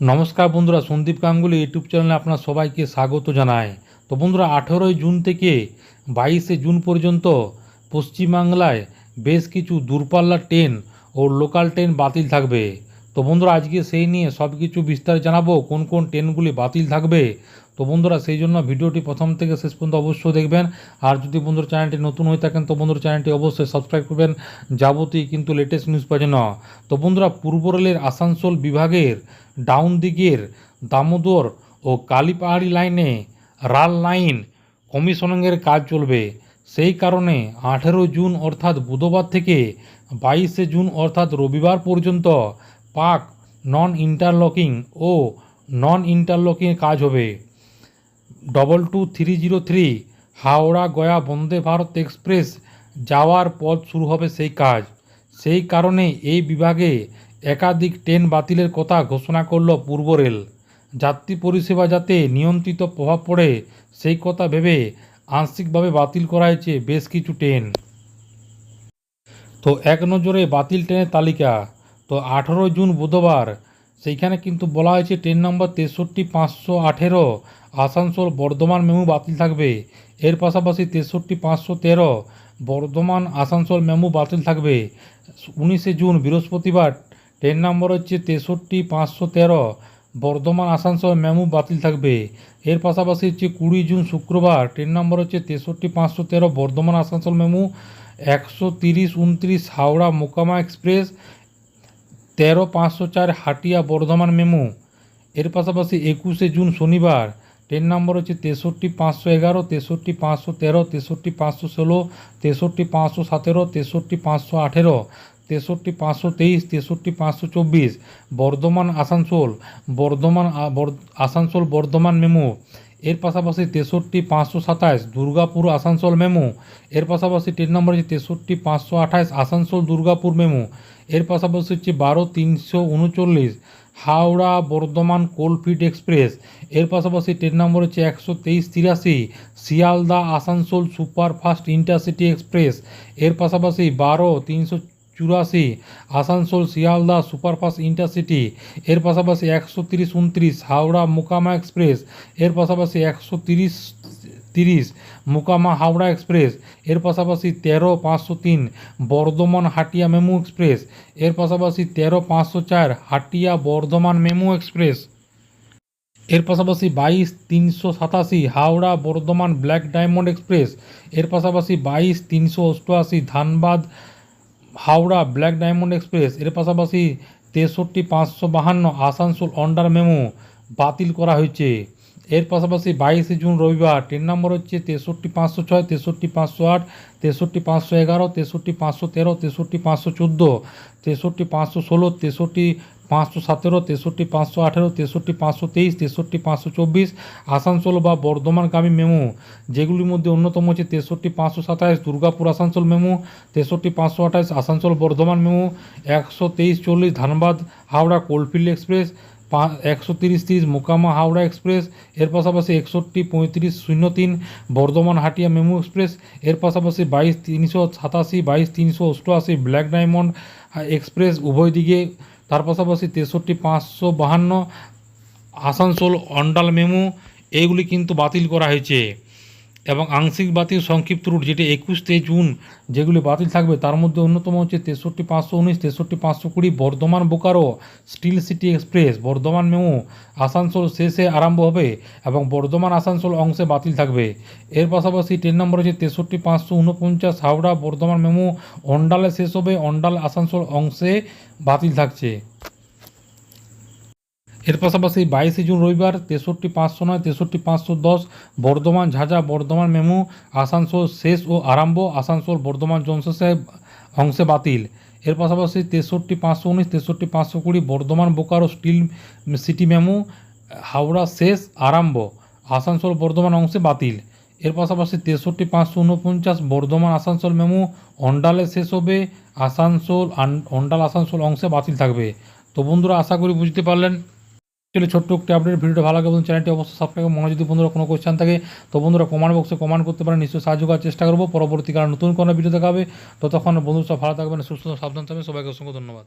নমস্কার বন্ধুরা, সন্দীপ গাঙ্গুলি ইউটিউব চ্যানেলে আপনার সবাইকে স্বাগত জানায় তো বন্ধুরা, আঠেরোই জুন থেকে বাইশে জুন পর্যন্ত পশ্চিমবাংলায় বেশ কিছু দূরপাল্লার ট্রেন ও লোকাল ট্রেন বাতিল থাকবে। তো বন্ধুরা, আজকে সেই নিয়ে সব কিছু বিস্তার জানাব, কোন কোন ট্রেনগুলি বাতিল থাকবে তো বন্ধুরা, সেই জন্য ভিডিওটি প্রথম থেকে শেষ পর্যন্ত অবশ্যই দেখবেন। আর যদি বন্ধুর চ্যানেলটি নতুন হয়ে থাকেন, তো বন্ধুর চ্যানেলটি অবশ্যই সাবস্ক্রাইব করবেন। যাবতীয় কিন্তু লেটেস্ট নিউজ পাওয়ার জন্য। তো বন্ধুরা, পূর্ব রেলের আসানসোল বিভাগের ডাউন দিকের দামোদর ও কালীপাহাড়ি লাইনে রাল লাইন কমিশনিংয়ের কাজ চলবে। সেই কারণে আঠেরো জুন, অর্থাৎ বুধবার থেকে বাইশে জুন, অর্থাৎ রবিবার পর্যন্ত পাক নন ইন্টারলকিং ও নন ইন্টারলকিং কাজ হবে। Double two three zero three Howrah Gaya Vande Bharat express যাওয়ার পথ শুরু হবে সেই কাজ। সেই কারণে এই বিভাগে একাধিক ট্রেন বাতিলের কথা ঘোষণা করল পূর্ব রেল। যাত্রী পরিষেবা যাতে নিয়ন্ত্রিত প্রভাব পড়ে, সেই কথা ভেবে আংশিকভাবে বাতিল করা হয়েছে বেশ কিছু ট্রেন। তো এক নজরে বাতিল ট্রেনের তালিকা। তো আঠেরো জুন বুধবার সেইখানে কিন্তু বলা হয়েছে ট্রেন নম্বর তেষট্টি পাঁচশো আঠেরো, আসানসোল বর্ধমান মেমু বাতিল থাকবে। এর পাশাপাশি তেষট্টি পাঁচশো তেরো, বর্ধমান আসানসোল মেমু বাতিল থাকবে। উনিশে জুন, বৃহস্পতিবার, ট্রেন নম্বর হচ্ছে তেষট্টি পাঁচশো তেরো, বর্ধমান আসানসোল মেমু বাতিল থাকবে। এর পাশাপাশি হচ্ছে কুড়ি জুন শুক্রবার, ট্রেন নম্বর হচ্ছে তেষট্টি পাঁচশো তেরো, বর্ধমান আসানসোল মেমু, একশো তিরিশ, উনত্রিশ হাওড়া মোকামা এক্সপ্রেস তেরো পাঁচশো চার হাটিয়া বর্ধমান মেমো। এর পাশাপাশি একুশে জুন শনিবার, ট্রেন নম্বর হচ্ছে তেষট্টি পাঁচশো এগারো, তেষট্টি পাঁচশো তেরো, তেষট্টি পাঁচশো ষোলো, তেষট্টি পাঁচশো সতেরো, তেষট্টি পাঁচশো আঠেরো, তেষট্টি পাঁচশো তেইশ, তেষট্টি পাঁচশো চব্বিশ। বর্ধমান আসানসোল বর্ধমান আসানসোল বর্ধমান মেমু। এর পাশাপাশি তেষট্টি পাঁচশো সাতাশ দুর্গাপুর আসানসোল মেমো। এর পাশাপাশি ট্রেন নম্বর হচ্ছে তেষট্টি পাঁচশো আঠাশ আসানসোল দুর্গাপুর মেমো। এর পাশাপাশি হচ্ছে বারো তিনশো উনচল্লিশ হাওড়া বর্ধমান কোলফিড এক্সপ্রেস। এর পাশাপাশি ট্রেন নম্বর হচ্ছে একশো তেইশ তিরাশি Sealdah Asansol superfast intercity express. এর পাশাপাশি বারো তিনশো চুরাশি, আসানসোল, শিয়ালদা, সুপারফাস্ট ইন্টারসিটি, এর পাশাপাশি একশো তিরিশ, উনত্রিশ, হাওড়া, মোকামা এক্সপ্রেস, এর পাশাপাশি একশো তিরিশ তিরিশ, মোকামা, হাওড়া এক্সপ্রেস, এর পাশাপাশি তেরো, পাঁচশো তিন, বর্ধমান, হাটিয়া, মেমু এক্সপ্রেস, এর পাশাপাশি তেরো, পাঁচশো চার, হাটিয়া, বর্ধমান, মেমু এক্সপ্রেস। এর পাশাপাশি বাইশ, তিনশো সাতাশি, Howrah, Bardhaman, black diamond express, এর পাশাপাশি বাইশ, তিনশো অষ্টআশি, Dhanbad Howrah black diamond express, এর পাশাপাশি তেষট্টি পাঁচশো বাহান্ন আসানসোল অন্ডার মেমো বাতিল করা হয়েছে। এর পাশাপাশি বাইশে জুন রবিবার, ট্রেন নম্বর হচ্ছে তেষট্টি পাঁচশো ছয়, তেষট্টি পাঁচশো আট, তেষট্টি পাঁচশো এগারো, তেষট্টি পাঁচশো তেরো, তেষট্টি পাঁচশো চোদ্দ, তেষট্টি পাঁচশো ষোলো, তেষট্টি পাঁচশো সতেরো, তেষট্টি পাঁচশো আঠেরো, তেষট্টি পাঁচশো তেইশ, তেষট্টি পাঁচশো চব্বিশ, আসানসোল বা বর্ধমানগামী মেমো। যেগুলির মধ্যে অন্যতম হচ্ছে তেষট্টি পাঁচশো সাতাশ দুর্গাপুর আসানসোল মেমো, তেষট্টি পাঁচশো আঠাশ আসানসোল বর্ধমান মেমো, একশো তেইশ চল্লিশ ধানবাদ, হাওড়া কোলফিল্ড এক্সপ্রেস একশো তিরিশ তিরিশ মোকামা হাওড়া এক্সপ্রেস, এর পাশাপাশি একষট্টি পঁয়ত্রিশ শূন্য তিন বর্ধমান হাটিয়া মেমু এক্সপ্রেস, এর পাশাপাশি বাইশ তিনশো সাতাশি, বাইশ তিনশো অষ্টআশি ব্ল্যাক ডায়মন্ড এক্সপ্রেস উভয় দিকে তার পাশাপাশি তেষট্টি পাঁচশো বাহান্ন আসানসোল অন্ডাল মেমো এইগুলি কিন্তু বাতিল করা হয়েছে। এবং আংশিক বাতিল সংক্ষিপ্ত রুট যেটি একুশে জুন যেগুলি বাতিল থাকবে, তার মধ্যে অন্যতম হচ্ছে তেষট্টি পাঁচশো উনিশ, তেষট্টি পাঁচশো কুড়ি, Bardhaman Bokaro, steel city express, Bardhaman MEMU, Asansol শেষে আরম্ভ হবে এবং বর্ধমান আসানসোল অংশে বাতিল থাকবে। এর পাশাপাশি ট্রেন নম্বর হচ্ছে তেষট্টি পাঁচশো উনপঞ্চাশ হাওড়া, বর্ধমান মেমু, অন্ডালে শেষ হবে, অন্ডাল আসানসোল অংশে বাতিল থাকছে। এর পাশাপাশি বাইশে জুন রবিবার তেষট্টি পাঁচশো নয়, তেষট্টি পাঁচশো দশ বর্ধমান ঝাঁঝা, বর্ধমান মেমু, আসানসোল শেষ ও আরম্ভ, আসানসোল বর্ধমান জংশে অংশে বাতিল। এর পাশাপাশি তেষট্টি পাঁচশো উনিশ, তেষট্টি পাঁচশো কুড়ি Bardhaman Bokaro steel city MEMU, Howrah শেষ, আরম্ভ, আসানসোল বর্ধমান অংশে বাতিল। এর পাশাপাশি তেষট্টি পাঁচশো উনপঞ্চাশ বর্ধমান আসানসোল মেমু, অন্ডালে শেষ হবে, আসানসোল অন্ডাল আসানসোল অংশে বাতিল থাকবে। তো বন্ধুরা, আশা করি বুঝতে পারলেন। চলে ছোট্ট একটি আপডেট ভিডিওটা ভালো লাগে বলুন চ্যানেলটি অবশ্যই সাবস্ক্রাইব মনে যদি বন্ধুরা কোনো কোয়েশ্চেন থাকে, তো বন্ধুরা কমেন্ট বক্সে কমেন্ট করতে পারেন। নিশ্চয়ই সাহায্য করার চেষ্টা করব। পরবর্তীকালে নতুন কোনো ভিডিও দেখাবে ততক্ষণ বন্ধু সব ভালো থাকবেন, সুস্থ সাবধান থাকবেন। সবাইকে অসংখ্য ধন্যবাদ।